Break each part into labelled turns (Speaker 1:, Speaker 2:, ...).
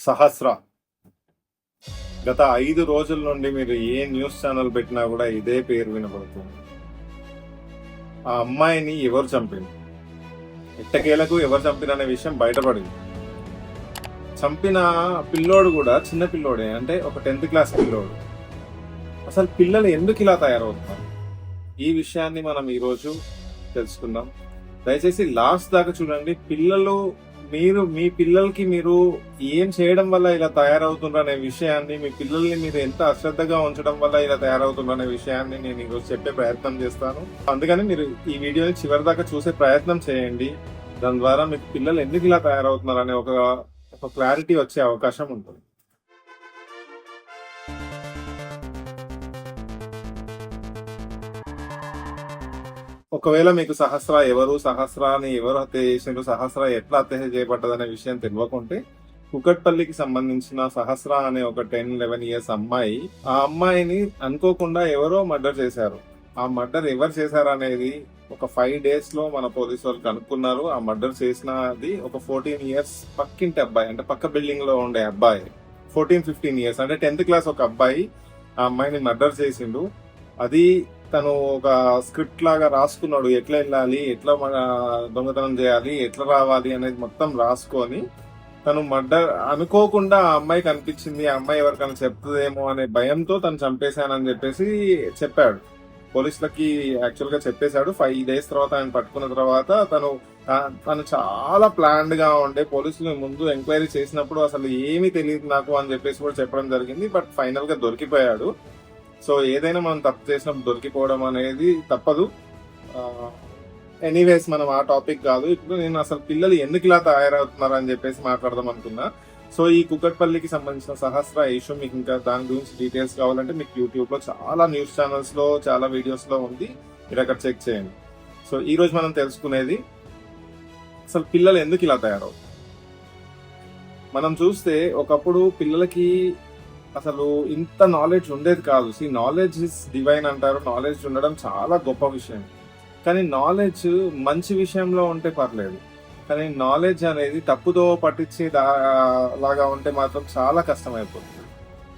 Speaker 1: సహస్ర. గత ఐదు రోజుల నుండి మీరు ఏ న్యూస్ ఛానల్ పెట్టినా కూడా ఇదే పేరు వినబడుతుంది ఆ అమ్మాయిని ఎవరు చంపింది ఎట్టకేలకు ఎవరు చంపిన విషయం బయటపడింది. చంపిన పిల్లోడు కూడా చిన్న పిల్లోడే అంటే ఒక టెన్త్ క్లాస్ పిల్లోడు. అసలు పిల్లలు ఎందుకు ఇలా తయారవుతున్నారు? ఈ విషయాన్ని మనం ఈరోజు తెలుసుకుందాం. దయచేసి లాస్ట్ దాకా చూడండి. పిల్లలు మీరు మీ పిల్లలకి మీరు ఏం చేయడం వల్ల ఇలా తయారవుతున్నారు అనే విషయాన్ని మీ పిల్లల్ని మీరు ఎంత అశ్రద్ధగా ఉంచడం వల్ల ఇలా తయారవుతున్నారు అనే విషయాన్ని నేను ఈరోజు చెప్పే ప్రయత్నం చేస్తాను. అందుకని మీరు ఈ వీడియోని చివరి దాకా చూసే ప్రయత్నం చేయండి. దాని ద్వారా మీకు పిల్లలు ఎందుకు ఇలా తయారవుతున్నారు అనే ఒక ఒక క్లారిటీ వచ్చే అవకాశం ఉంటుంది. ఒకవేళ మీకు సహస్ర ఎవరు సహస్రాన్ని ఎవరు హత్య చేసిండ్రు సహస్ర ఎట్లా హత్య చేయబడ్డదనే విషయం తెలియకుంటే కుకట్పల్లికి సంబంధించిన సహస్ర అనే ఒక టెన్ లెవెన్ ఇయర్స్ అమ్మాయి ఆ అమ్మాయిని అనుకోకుండా ఎవరో మర్డర్ చేశారు. ఆ మర్డర్ ఎవరు చేశారు అనేది ఒక ఫైవ్ డేస్లో మన పోలీసు వాళ్ళు కనుక్కున్నారు. ఆ మర్డర్ చేసినది ఒక ఫోర్టీన్ ఇయర్స్ పక్కింటి అబ్బాయి అంటే పక్క బిల్డింగ్లో ఉండే అబ్బాయి. ఫోర్టీన్ ఫిఫ్టీన్ ఇయర్స్ అంటే టెన్త్ క్లాస్ ఒక అబ్బాయి ఆ అమ్మాయిని మర్డర్ చేసిండు. అది తను ఒక స్క్రిప్ట్ లాగా రాసుకున్నాడు. ఎట్లా వెళ్ళాలి? ఎట్లా మన దొంగతనం చేయాలి? ఎట్లా రావాలి అనేది మొత్తం రాసుకొని తను మర్డర్ అనుకోకుండా ఆ అమ్మాయి కనిపించింది. ఆ అమ్మాయి ఎవరికైనా చెప్తుందేమో అనే భయంతో తను చంపేశానని చెప్పేసి చెప్పాడు. పోలీసులకి యాక్చువల్గా చెప్పేశాడు. ఫైవ్ డేస్ తర్వాత ఆయన పట్టుకున్న తర్వాత తను తను చాలా ప్లాన్డ్గా ఉండే పోలీసులు ముందు ఎంక్వైరీ చేసినప్పుడు అసలు ఏమీ తెలియదు నాకు అని చెప్పేసి కూడా చెప్పడం జరిగింది. బట్ ఫైనల్గా దొరికిపోయాడు. సో ఏదైనా మనం తప్పు చేసినప్పుడు దొరికిపోవడం అనేది తప్పదు. ఎనీవేస్ మనం ఆ టాపిక్ కాదు. ఇప్పుడు నేను అసలు పిల్లలు ఎందుకు ఇలా తయారవుతున్నారు అని చెప్పేసి మాట్లాడదాం అనుకున్నా. సో ఈ కుక్కట్పల్లికి సంబంధించిన సహస్ర ఇష్యూ మీకు ఇంకా దాని గురించి డీటెయిల్స్ కావాలంటే మీకు యూట్యూబ్లో చాలా న్యూస్ ఛానల్స్లో చాలా వీడియోస్లో ఉంది. మీరు అక్కడ చెక్ చేయండి. సో ఈ రోజు మనం తెలుసుకునేది అసలు పిల్లలు ఎందుకు ఇలా తయారవుతారు మనం చూస్తే ఒకప్పుడు పిల్లలకి అసలు ఇంత నాలెడ్జ్ ఉండేది కాదు. సీ నాలెడ్జ్ ఇస్ డివైన్ అంటారు. నాలెడ్జ్ ఉండడం చాలా గొప్ప విషయం. కానీ నాలెడ్జ్ మంచి విషయంలో ఉంటే పర్లేదు. కానీ నాలెడ్జ్ అనేది తప్పుదో పట్టించే దా- లాగా ఉంటే మాత్రం చాలా కష్టమైపోతుంది.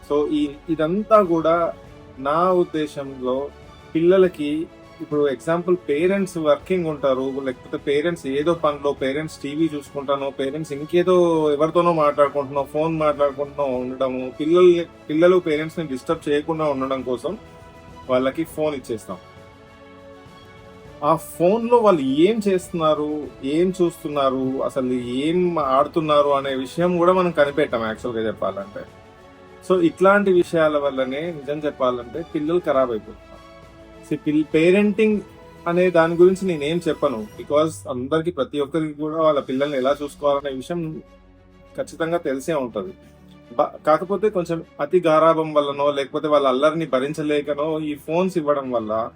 Speaker 1: సో ఈ ఇదంతా కూడా నా ఉద్దేశంలో పిల్లలకి ఇప్పుడు ఎగ్జాంపుల్ పేరెంట్స్ వర్కింగ్ ఉంటారు లేకపోతే పేరెంట్స్ ఏదో పనిలో పేరెంట్స్ టీవీ చూసుకుంటానో పేరెంట్స్ ఇంకేదో ఎవరితోనో మాట్లాడుకుంటున్నాం ఫోన్ మాట్లాడుకుంటున్నాం ఉండడము పిల్లలు పిల్లలు పేరెంట్స్ని డిస్టర్బ్ చేయకుండా ఉండడం కోసం వాళ్ళకి ఫోన్ ఇచ్చేస్తాం. ఆ ఫోన్లో వాళ్ళు ఏం చేస్తున్నారు ఏం చూస్తున్నారు అసలు ఏం ఆడుతున్నారు అనే విషయం కూడా మనం కనిపెట్టాం యాక్చువల్గా చెప్పాలంటే. సో ఇట్లాంటి విషయాల వల్లనే నిజం చెప్పాలంటే పిల్లలు ఖరాబ్ అయిపోతుంది పేరెంటింగ్ అనే దాని గురించి నేనేం చెప్పను. బికాస్ అందరికి ప్రతి ఒక్కరికి కూడా వాళ్ళ పిల్లల్ని ఎలా చూసుకోవాలనే విషయం ఖచ్చితంగా తెలిసే ఉంటుంది. బ- కాకపోతే కొంచెం అతి గారాభం వల్లనో లేకపోతే వాళ్ళ అల్లరిని భరించలేకనో ఈ ఫోన్స్ ఇవ్వడం వల్ల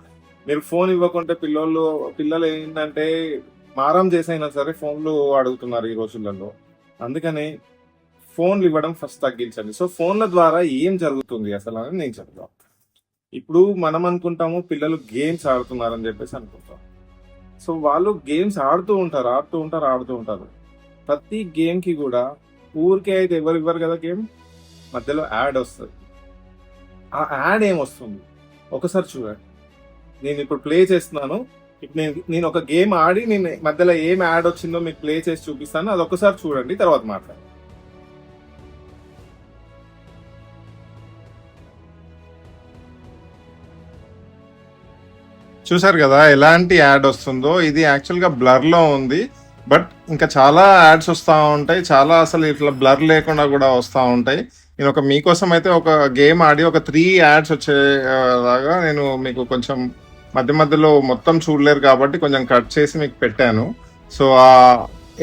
Speaker 1: మీరు ఫోన్ ఇవ్వకుంటే పిల్లలు పిల్లలు ఏంటంటే మారం చేసైనా సరే ఫోన్లు అడుగుతున్నారు ఈ రోజులలో. అందుకని ఫోన్లు ఇవ్వడం ఫస్ట్ తగ్గించండి. సో ఫోన్ల ద్వారా ఏం జరుగుతుంది అసలు అని నేను చెప్తాను ఇప్పుడు మనం అనుకుంటాము పిల్లలు గేమ్స్ ఆడుతున్నారని చెప్పేసి అనుకుంటాం. సో వాళ్ళు గేమ్స్ ఆడుతూ ఉంటారు ఆడుతూ ఉంటారు ఆడుతూ ఉంటారు. ప్రతి గేమ్కి కూడా ఊరికే అయితే ఎవరు ఇవ్వరు కదా గేమ్? మధ్యలో యాడ్ వస్తుంది. ఆ యాడ్ ఏం వస్తుంది ఒకసారి చూడండి. నేను ఇప్పుడు ప్లే చేస్తున్నాను. ఇప్పుడు నేను నేను ఒక గేమ్ ఆడి నేను మధ్యలో ఏం యాడ్ వచ్చిందో మీకు ప్లే చేసి చూపిస్తాను. అది ఒకసారి చూడండి తర్వాత మాట్లాడండి చూసారు కదా ఎలాంటి యాడ్ వస్తుందో. ఇది యాక్చువల్గా బ్లర్లో ఉంది. బట్ ఇంకా చాలా యాడ్స్ వస్తూ ఉంటాయి. చాలా అసలు ఇట్లా బ్లర్ లేకుండా కూడా వస్తూ ఉంటాయి. నేను ఒక మీకోసం అయితే ఒక గేమ్ ఆడి ఒక త్రీ యాడ్స్ వచ్చేలాగా నేను మీకు కొంచెం మధ్య మధ్యలో మొత్తం చూడలేరు కాబట్టి కొంచెం కట్ చేసి మీకు పెట్టాను. సో ఆ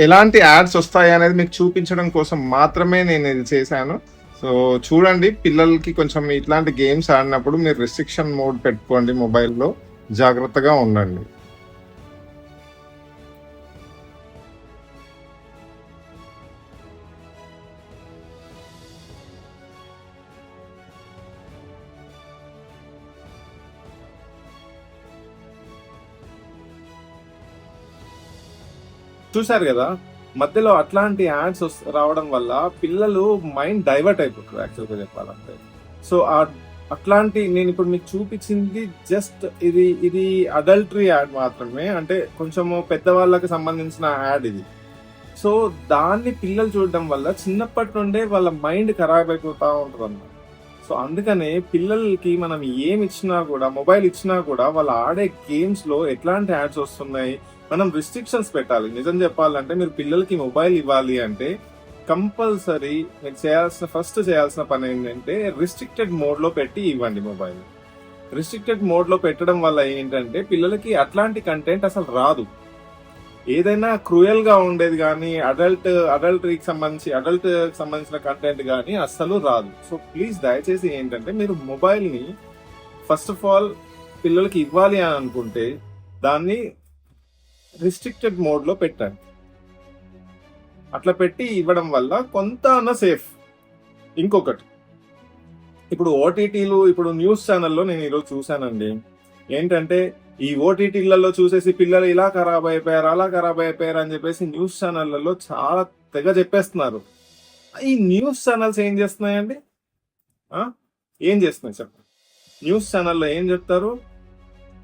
Speaker 1: ఎలాంటి యాడ్స్ వస్తాయి అనేది మీకు చూపించడం కోసం మాత్రమే నేను ఇది చేశాను. సో చూడండి పిల్లలకి కొంచెం ఇట్లాంటి గేమ్స్ ఆడినప్పుడు మీరు రిస్ట్రిక్షన్ మోడ్ పెట్టుకోండి మొబైల్లో. జాగ్రత్తగా ఉండండి. చూశారు కదా మధ్యలో అట్లాంటి యాడ్స్ రావడం వల్ల పిల్లలు మైండ్ డైవర్ట్ అయిపోతారు యాక్చువల్గా చెప్పాలంటే. సో ఆ అట్లాంటి నేను ఇప్పుడు మీకు చూపించింది జస్ట్ ఇది ఇది అడల్టరీ యాడ్ మాత్రమే అంటే కొంచెము పెద్దవాళ్ళకి సంబంధించిన యాడ్ ఇది. సో దాన్ని పిల్లలు చూడడం వల్ల చిన్నప్పటి నుండే వాళ్ళ మైండ్ ఖరాబ్ అయిపోతూ ఉంటుంది అన్నమాట సో అందుకనే పిల్లలకి మనం ఏమి ఇచ్చినా కూడా మొబైల్ ఇచ్చినా కూడా వాళ్ళు ఆడే గేమ్స్లో ఎట్లాంటి యాడ్స్ వస్తున్నాయి? మనం రిస్ట్రిక్షన్స్ పెట్టాలి. నిజం చెప్పాలంటే మీరు పిల్లలకి మొబైల్ ఇవ్వాలి అంటే కంపల్సరీ మీరు చేయాల్సిన ఫస్ట్ చేయాల్సిన పని ఏంటంటే రిస్ట్రిక్టెడ్ మోడ్లో పెట్టి ఇవ్వండి మొబైల్ రిస్ట్రిక్టెడ్ మోడ్లో పెట్టడం వల్ల ఏంటంటే పిల్లలకి అట్లాంటి కంటెంట్ అసలు రాదు. ఏదైనా క్రూయల్గా ఉండేది కానీ అడల్ట్ అడల్టరీకి సంబంధించి అడల్ట్ సంబంధించిన కంటెంట్ కానీ అస్సలు రాదు. సో ప్లీజ్ దయచేసి ఏంటంటే మీరు మొబైల్ని ఫస్ట్ ఆఫ్ ఆల్ పిల్లలకి ఇవ్వాలి అని అనుకుంటే దాన్ని రిస్ట్రిక్టెడ్ మోడ్లో పెట్టండి. అట్లా పెట్టి ఇవ్వడం వల్ల కొంత అన్న సేఫ్. ఇంకొకటి. ఇప్పుడు ఓటీటీలు ఇప్పుడు న్యూస్ ఛానల్లో నేను ఈరోజు చూశానండి. ఏంటంటే ఈ ఓటీటీలలో చూసేసి పిల్లలు ఇలా ఖరాబ్ అయిపోయారు అలా ఖరాబ్ అయిపోయారు అని చెప్పేసి న్యూస్ ఛానళ్ళలో చాలా తెగ చెప్పేస్తున్నారు. ఈ న్యూస్ ఛానల్స్ ఏం చేస్తున్నాయండి? ఏం చేస్తున్నాయి చెప్పండి. న్యూస్ ఛానల్లో ఏం చెప్తారు?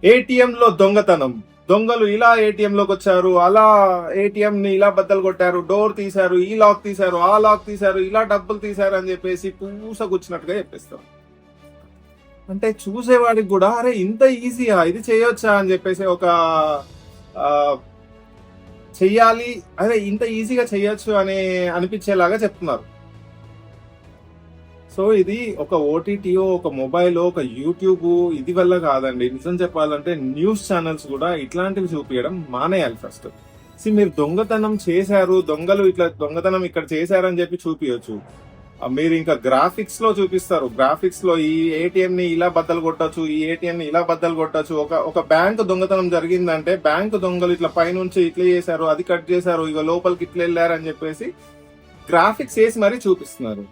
Speaker 1: ఏటీఎంలో దొంగతనం. దొంగలు ఇలా ఏటీఎం లోకి వచ్చారు అలా ఏటీఎంని ఇలా బద్దలు కొట్టారు డోర్ తీశారు ఈ లాక్ తీశారు ఆ లాక్ తీశారు ఇలా డబ్బులు తీశారు అని చెప్పేసి పూసగుచ్చినట్టుగా చెప్పేస్తారు. అంటే చూసేవాడికి కూడా అరే ఇంత ఈజీయా ఇది చేయొచ్చా అని చెప్పేసి ఒక చెయ్యాలి అరే ఇంత ఈజీగా చేయొచ్చు అని అనిపించేలాగా చెప్తున్నారు. సో ఇది ఒక ఓటీటీఓ ఒక మొబైల్ ఒక యూట్యూబ్ ఇది వల్ల కాదండి. నిజం చెప్పాలంటే న్యూస్ ఛానల్స్ కూడా ఇట్లాంటివి చూపించడం మానేయాలి ఫస్ట్. సి మీరు దొంగతనం చేశారు దొంగలు ఇట్లా దొంగతనం ఇక్కడ చేశారని చెప్పి చూపించచ్చు మీరు ఇంకా గ్రాఫిక్స్లో చూపిస్తారు గ్రాఫిక్స్లో ఈ ఏటీఎం ని ఇలా బద్దలు కొట్టచ్చు ఈ ఏటీఎం ని ఇలా బద్దలు కొట్టచ్చు. ఒక ఒక బ్యాంక్ దొంగతనం జరిగిందంటే బ్యాంక్ దొంగలు ఇట్లా పైనుంచి ఇట్లా చేశారు అది కట్ చేశారు ఇక లోపలికి ఇట్లా వెళ్ళారు అని చెప్పేసి గ్రాఫిక్స్ వేసి మరీ చూపిస్తున్నారు.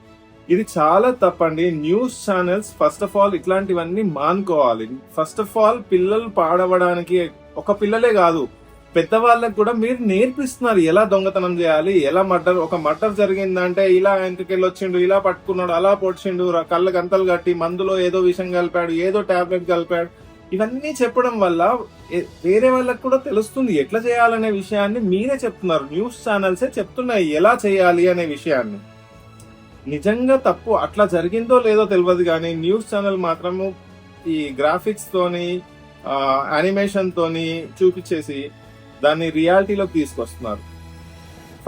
Speaker 1: ఇది చాలా తప్పండి. News channels first of all ఇట్లాంటివన్నీ మానుకోవాలి. ఫస్ట్ ఆఫ్ ఆల్ పిల్లలు పాడవడానికి ఒక పిల్లలే కాదు పెద్దవాళ్ళకి కూడా మీరు నేర్పిస్తున్నారు ఎలా దొంగతనం చేయాలి ఎలా మర్డర్ ఒక మర్డర్ జరిగిందంటే ఇలా ఎంతకెళ్ళి వచ్చిండు ఇలా పట్టుకున్నాడు అలా పొడిచిండు కళ్ళ గంతలు కట్టి మందులో ఏదో విషయం కలిపాడు ఏదో టాబ్లెట్ కలిపాడు. ఇవన్నీ చెప్పడం వల్ల వేరే వాళ్ళకు కూడా తెలుస్తుంది ఎట్లా చేయాలనే విషయాన్ని మీరే చెప్తున్నారు. న్యూస్ ఛానల్సే చెప్తున్నాయి ఎలా చేయాలి అనే విషయాన్ని. నిజంగా తప్పు అట్లా జరిగిందో లేదో తెలియదు కానీ న్యూస్ ఛానల్ మాత్రము ఈ గ్రాఫిక్స్ తోని యానిమేషన్ తోని చూపించేసి దాన్ని రియాలిటీలోకి తీసుకొస్తున్నారు.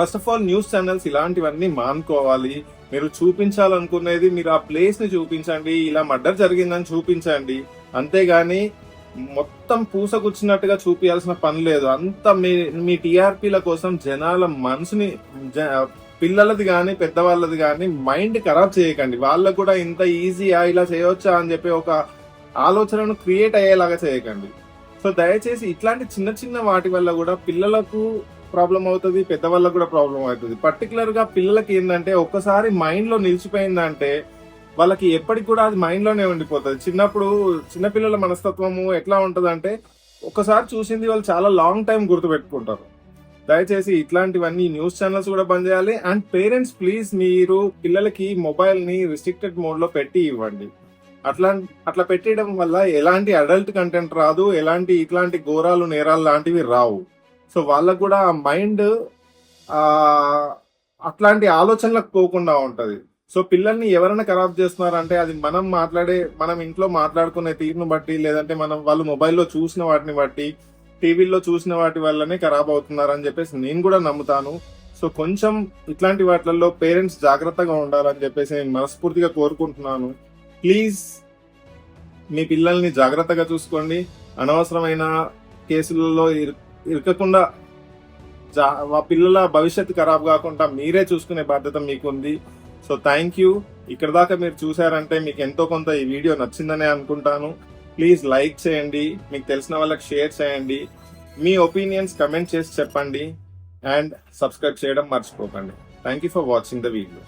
Speaker 1: First of all news channels ఇలాంటివన్నీ మానుకోవాలి. మీరు చూపించాలనుకునేది మీరు ఆ ప్లేస్ని చూపించండి ఇలా మర్డర్ జరిగిందని చూపించండి. అంతేగాని మొత్తం పూసగుచ్చినట్టుగా చూపించాల్సిన పని లేదు. అంత మీ మీ టీఆర్పీల కోసం జనాల మనసుని జ- పిల్లలది కానీ పెద్దవాళ్ళది కానీ మైండ్ ఖరాబ్ చేయకండి. వాళ్ళకు కూడా ఇంత ఈజీయా ఇలా చేయొచ్చా అని చెప్పి ఒక ఆలోచనను క్రియేట్ అయ్యేలాగా చేయకండి. సో దయచేసి ఇట్లాంటి చిన్న చిన్న వాటి వల్ల కూడా పిల్లలకు ప్రాబ్లం అవుతుంది పెద్దవాళ్ళకు కూడా ప్రాబ్లం అవుతుంది. పర్టికులర్గా పిల్లలకి ఏంటంటే ఒక్కసారి మైండ్లో నిలిచిపోయిందంటే వాళ్ళకి ఎప్పటికి కూడా అది మైండ్లోనే ఉండిపోతుంది. చిన్నప్పుడు చిన్నపిల్లల మనస్తత్వము ఎట్లా ఉంటదంటే ఒక్కసారి చూసింది వాళ్ళు చాలా లాంగ్ టైం గుర్తుపెట్టుకుంటారు. దయచేసి ఇట్లాంటివన్నీ న్యూస్ ఛానల్స్ కూడా బంద్ చేయాలి. అండ్ పేరెంట్స్ ప్లీజ్ మీరు పిల్లలకి మొబైల్ని రిస్ట్రిక్టెడ్ మోడ్లో పెట్టి ఇవ్వండి. అట్లా అట్లా పెట్టడం వల్ల ఎలాంటి అడల్ట్ కంటెంట్ రాదు ఎలాంటి ఇట్లాంటి ఘోరాలు నేరాలు లాంటివి రావు. సో వాళ్ళకు కూడా ఆ మైండ్ అట్లాంటి ఆలోచనలకు పోకుండా ఉంటది. సో పిల్లల్ని ఎవరైనా ఖరాబ్ చేస్తున్నారంటే అది మనం మాట్లాడే మనం ఇంట్లో మాట్లాడుకునే తీరును బట్టి లేదంటే మనం వాళ్ళు మొబైల్లో చూసిన వాటిని బట్టి టీవీల్లో చూసిన వాటి వల్లనే ఖరాబ్ అవుతున్నారని చెప్పేసి నేను కూడా నమ్ముతాను. సో కొంచెం ఇట్లాంటి వాటిల్లో పేరెంట్స్ జాగ్రత్తగా ఉండాలని చెప్పేసి నేను మనస్ఫూర్తిగా కోరుకుంటున్నాను. ప్లీజ్ మీ పిల్లల్ని జాగ్రత్తగా చూసుకోండి. అనవసరమైన కేసులలో ఇరు- ఇరకకుండా జా- పిల్లల భవిష్యత్తు ఖరాబ్ కాకుండా మీరే చూసుకునే బాధ్యత మీకుంది. So thank you. ఇక్కడ దాకా మీరు చూసారంటే మీకు ఎంతో కొంత ఈ వీడియో నచ్చిందనే అనుకుంటాను. ప్లీజ్ లైక్ చేయండి మీకు తెలిసిన వాళ్ళకి షేర్ చేయండి మీ ఒపీనియన్స్ కమెంట్ చేసి చెప్పండి అండ్ సబ్స్క్రైబ్ చేయడం మర్చిపోకండి. Thank you for watching the video